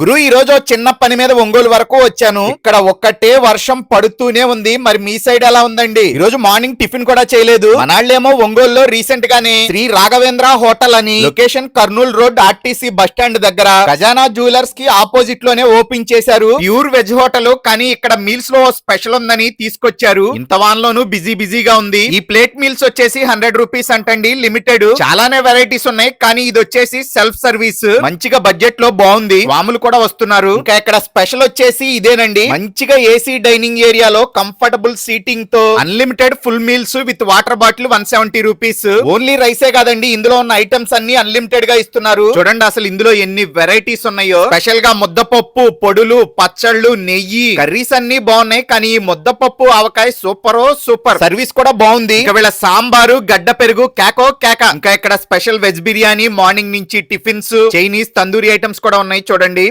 గురు ఈ రోజు చిన్న పని మీద ఒంగోలు వరకు వచ్చాను. ఇక్కడ ఒక్కటే వర్షం పడుతూనే ఉంది. మరి మీ సైడ్ ఎలా ఉందండి? ఈ రోజు మార్నింగ్ టిఫిన్ కూడా చేయలేదు. మనాళ్ళేమో ఒంగోలులో రీసెంట్ గానే శ్రీ రాఘవేంద్ర హోటల్ అని location Kurnool road RTC bus stand దగ్గర ఖజానా జ్యువెలర్స్కి ఆపోజిట్లోనే ఓపెన్ చేశారు. ప్యూర్ వెజ్ హోటల్ కానీ ఇక్కడ మీల్స్లో స్పెషల్ ఉందని తీసుకొచ్చారు. ఇంత వాన్లోను బిజీ బిజీగా ఉంది. ఈ ప్లేట్ మీల్స్ వచ్చేసి హండ్రెడ్ రూపీస్ అంటండి లిమిటెడ్. చాలానే వెరైటీస్ ఉన్నాయి కానీ ఇది వచ్చేసి సెల్ఫ్ సర్వీస్. మంచిగా బడ్జెట్లో బాగుంది. వాములు కూడా వస్తున్నారు. ఇంకా ఇక్కడ స్పెషల్ వచ్చేసి ఇదేనండి. మంచిగా ఏసీ డైనింగ్ ఏరియాలో comfortable సీటింగ్తో unlimited full meals with water bottle one seventy rupees. Only రైసే కాదండి ఇందులో ఉన్న ఐటమ్స్ అన్ని అన్లిమిటెడ్గా ఇస్తున్నారు. చూడండి అసలు ఇందులో ఎన్ని వెరైటీస్ ఉన్నాయో. స్పెషల్గా ముద్దపప్పు పొడులు పచ్చళ్ళు నెయ్యి కర్రీస్ అన్ని బాగున్నాయి కానీ ఈ ముద్దపప్పు ఆవకాయ సూపర్ సూపర్. సర్వీస్ కూడా బాగుంది. ఇంకా వీళ్ళ సాంబారు గడ్డ పెరుగు కేకో కేక ఇంకా ఇక్కడ స్పెషల్ వెజ్ బిర్యానీ మార్నింగ్ నుంచి టిఫిన్స్ చైనీస్ తందూరి ఐటమ్స్ కూడా ఉన్నాయి చూడండి.